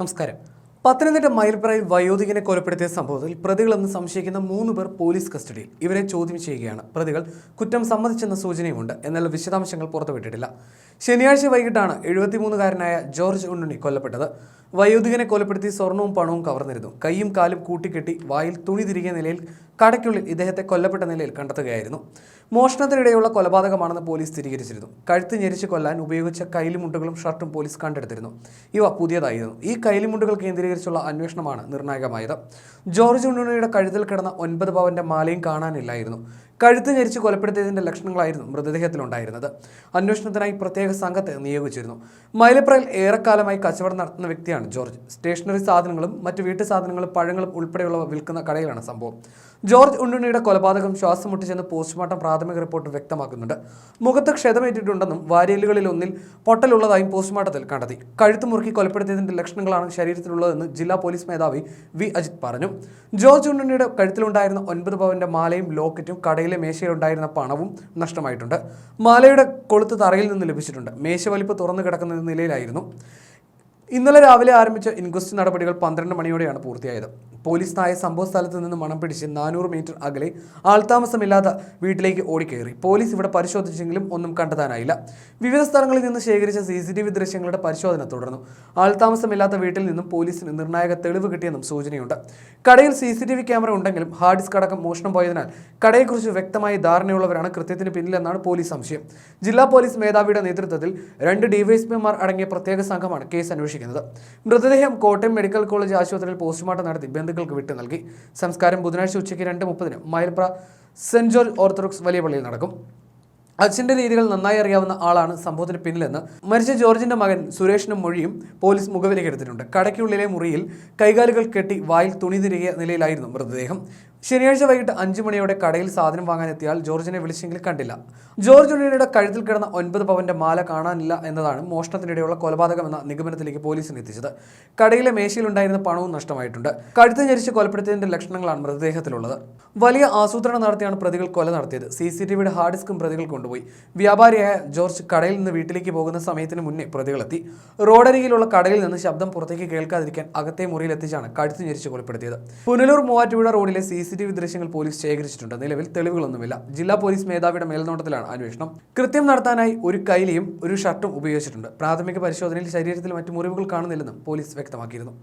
നമസ്കാരം. പത്തനംതിട്ട മയിൽപ്പറയിൽ വയോധികനെ കൊലപ്പെടുത്തിയ സംഭവത്തിൽ പ്രതികളെന്ന് സംശയിക്കുന്ന മൂന്ന് പേർ പോലീസ് കസ്റ്റഡിയിൽ. ഇവരെ ചോദ്യം ചെയ്യുകയാണ്. പ്രതികൾ കുറ്റം സമ്മതിച്ചെന്ന സൂചനയുമുണ്ട്. എന്നാൽ വിശദാംശങ്ങൾ പുറത്തുവിട്ടിട്ടില്ല. ശനിയാഴ്ച വൈകിട്ടാണ് എഴുപത്തിമൂന്നുകാരനായ ജോർജ് ഉണ്ണുണി കൊല്ലപ്പെട്ടത്. വയോധികനെ കൊലപ്പെടുത്തി സ്വർണവും പണവും കവർന്നിരുന്നു. കൈയും കാലും കൂട്ടിക്കെട്ടി വായിൽ തുണി തിരികെ നിലയിൽ കടയ്ക്കുള്ളിൽ ഇദ്ദേഹത്തെ കൊല്ലപ്പെട്ട നിലയിൽ കണ്ടെത്തുകയായിരുന്നു. മോഷണത്തിനിടെയുള്ള കൊലപാതകമാണെന്ന് പോലീസ് സ്ഥിരീകരിച്ചിരുന്നു. കഴുത്ത് ഞെരിച്ച് കൊല്ലാൻ ഉപയോഗിച്ച കൈലിമുണ്ടുകളും ഷർട്ടും പോലീസ് കണ്ടെടുത്തിരുന്നു. ഇവ പുതിയതായിരുന്നു. ഈ കൈലിമുണ്ടുകൾ കേന്ദ്രീകരിച്ചുള്ള അന്വേഷണമാണ് നിർണായകമായത്. ജോർജ് ഉണ്ണുണിയുടെ കഴുത്തിൽ കിടന്ന ഒൻപത് പവന്റെ മാലയും കാണാനില്ലായിരുന്നു കഴുത്ത് ഞെരിച്ച് കൊലപ്പെടുത്തിയതിന്റെ ലക്ഷണങ്ങളായിരുന്നു മൃതദേഹത്തിലുണ്ടായിരുന്നത്. അന്വേഷണത്തിനായി പ്രത്യേക സംഘത്തെ നിയോഗിച്ചിരുന്നു. മൈലപ്രയിൽ ഏറെക്കാലമായി കച്ചവടം നടത്തുന്ന വ്യക്തിയാണ് ജോർജ്. സ്റ്റേഷനറി സാധനങ്ങളും മറ്റു വീട്ടു സാധനങ്ങളും പഴങ്ങളും ഉൾപ്പെടെയുള്ളവ വിൽക്കുന്ന കടയിലാണ് സംഭവം. ജോർജ് ഉണ്ണുണ്ണിയുടെ കൊലപാതകം ശ്വാസം മുട്ടിച്ചെന്ന് പോസ്റ്റ്മോർട്ടം പ്രാഥമിക റിപ്പോർട്ട് വ്യക്തമാക്കുന്നുണ്ട്. മുഖത്ത് ക്ഷതമേറ്റിട്ടുണ്ടെന്നും വാരിയലുകളിൽ ഒന്നിൽ പൊട്ടലുള്ളതായും പോസ്റ്റ്മോർട്ടത്തിൽ കണ്ടെത്തി. കഴുത്ത് മുറുക്കി കൊലപ്പെടുത്തിയതിന്റെ ലക്ഷണങ്ങളാണ് ശരീരത്തിലുള്ളതെന്ന് ജില്ലാ പോലീസ് മേധാവി വി. അജിത് പറഞ്ഞു. ജോർജ് ഉണ്ണുണ്ണിയുടെ കഴുത്തിലുണ്ടായിരുന്ന ഒൻപത് പവന്റെ മാലയും ലോക്കറ്റും കടയിലെ മേശയിലുണ്ടായിരുന്ന പണവും നഷ്ടമായിട്ടുണ്ട്. മാലയുടെ കൊളുത്ത് തറയിൽ നിന്ന് ലഭിച്ചിട്ടുണ്ട്. മേശ വലിപ്പ് തുറന്നു കിടക്കുന്ന നിലയിലായിരുന്നു. ഇന്നലെ രാവിലെ ആരംഭിച്ച ഇൻക്വസ്റ്റ് നടപടികൾ പന്ത്രണ്ട് മണിയോടെയാണ് പൂർത്തിയായത്. പോലീസ് നായ സംഭവ സ്ഥലത്ത് നിന്ന് മണം പിടിച്ച് നാനൂറ് മീറ്റർ അകലെ ആൾതാമസമില്ലാത്ത വീട്ടിലേക്ക് ഓടിക്കയറി. പോലീസ് ഇവിടെ പരിശോധിച്ചെങ്കിലും ഒന്നും കണ്ടെത്താനായില്ല. വിവിധ സ്ഥലങ്ങളിൽ നിന്ന് ശേഖരിച്ച സി സി ടി വി ദൃശ്യങ്ങളുടെ പരിശോധന തുടർന്നു. ആൾതാമസമില്ലാത്ത വീട്ടിൽ നിന്നും പോലീസിന് നിർണായക തെളിവ് കിട്ടിയെന്നും സൂചനയുണ്ട്. കടയിൽ C C T V camera ഉണ്ടെങ്കിലും ഹാർഡ് ഡിസ്ക് അടക്കം മോഷണം പോയതിനാൽ കടയെക്കുറിച്ച് വ്യക്തമായ ധാരണയുള്ളവരാണ് കൃത്യത്തിന് പിന്നിലെന്നാണ് പോലീസ് സംശയം. ജില്ലാ പോലീസ് മേധാവിയുടെ നേതൃത്വത്തിൽ രണ്ട് ഡിവൈഎസ്പിമാർ അടങ്ങിയ പ്രത്യേക സംഘമാണ് കേസ് അന്വേഷിക്കുന്നത്. മൃതദേഹം കോട്ടയം മെഡിക്കൽ കോളേജ് ആശുപത്രിയിൽ പോസ്റ്റ്മോർട്ടം നടത്തി ബന്ധുക്കൾക്ക് വിട്ടു നൽകി. സംസ്കാരം ബുധനാഴ്ച ഉച്ചയ്ക്ക് രണ്ട് മുപ്പതിന് മയിൽപ്ര സെന്റ് ജോർജ് ഓർത്തഡോക്സ് വലിയ പള്ളിയിൽ നടക്കും. അച്ഛന്റെ രീതികൾ നന്നായി അറിയാവുന്ന ആളാണ് സംഭവത്തിന് പിന്നിലെന്ന് മരിച്ച ജോർജിന്റെ മകൻ സുരേഷിനും മൊഴിയും പോലീസ് മുഖവിലേക്കെടുത്തിട്ടുണ്ട് കടയ്ക്കുള്ളിലെ മുറിയിൽ കൈകാലുകൾ കെട്ടി വായിൽ തുണി തിരികിയ നിലയിലായിരുന്നു മൃതദേഹം. ശനിയാഴ്ച വൈകിട്ട് അഞ്ചു മണിയോടെ കടയിൽ സാധനം വാങ്ങാൻ എത്തിയാൽ ജോർജിനെ വിളിച്ചെങ്കിൽ കണ്ടില്ല. ജോർജ് ഉണ്ണിയുടെ കഴുത്തിൽ കിടന്ന ഒൻപത് പവന്റെ മാല കാണാനില്ല എന്നതാണ് മോഷണത്തിനിടെയുള്ള കൊലപാതകമെന്ന നിഗമനത്തിലേക്ക് പോലീസിന് എത്തിച്ചത്. കടയിലെ മേശയിലുണ്ടായിരുന്ന പണവും നഷ്ടമായിട്ടുണ്ട്. കഴുത്ത് ഞരിച്ച് കൊലപ്പെടുത്തിയതിന്റെ ലക്ഷണങ്ങളാണ് മൃതദേഹത്തിലുള്ളത്. വലിയ ആസൂത്രണം നടത്തിയാണ് പ്രതികൾ കൊല നടത്തിയത്. സി സി ടി വിയുടെ ഹാർഡ് ഡിസ്കും പ്രതികൾ കൊണ്ടുപോയി. വ്യാപാരിയായ ജോർജ് കടയിൽ നിന്ന് വീട്ടിലേക്ക് പോകുന്ന സമയത്തിന് മുന്നേ പ്രതികളെത്തി. റോഡരികിലുള്ള കടയിൽ നിന്ന് ശബ്ദം പുറത്തേക്ക് കേൾക്കാതിരിക്കാൻ അകത്തെ മുറിയിലെത്തിച്ചാണ് കഴുത്ത് ഞെരിച്ച് കൊലപ്പെടുത്തിയത്. പുനലൂർ മൂവാറ്റുപുഴ റോഡിലെ സി സി ടി വി ദൃശ്യങ്ങൾ പോലീസ് ശേഖരിച്ചിട്ടുണ്ട്. നിലവിൽ തെളിവുകളൊന്നുമില്ല. ജില്ലാ പോലീസ് മേധാവിയുടെ മേൽനോട്ടത്തിലാണ് അന്വേഷണം. കൃത്യം നടത്താനായി ഒരു കൈലിയും ഒരു ഷർട്ടും ഉപയോഗിച്ചിട്ടുണ്ട്. പ്രാഥമിക പരിശോധനയിൽ ശരീരത്തിൽ മറ്റു മുറിവുകൾ കാണുന്നില്ലെന്നും പോലീസ് വ്യക്തമാക്കിയിരുന്നു.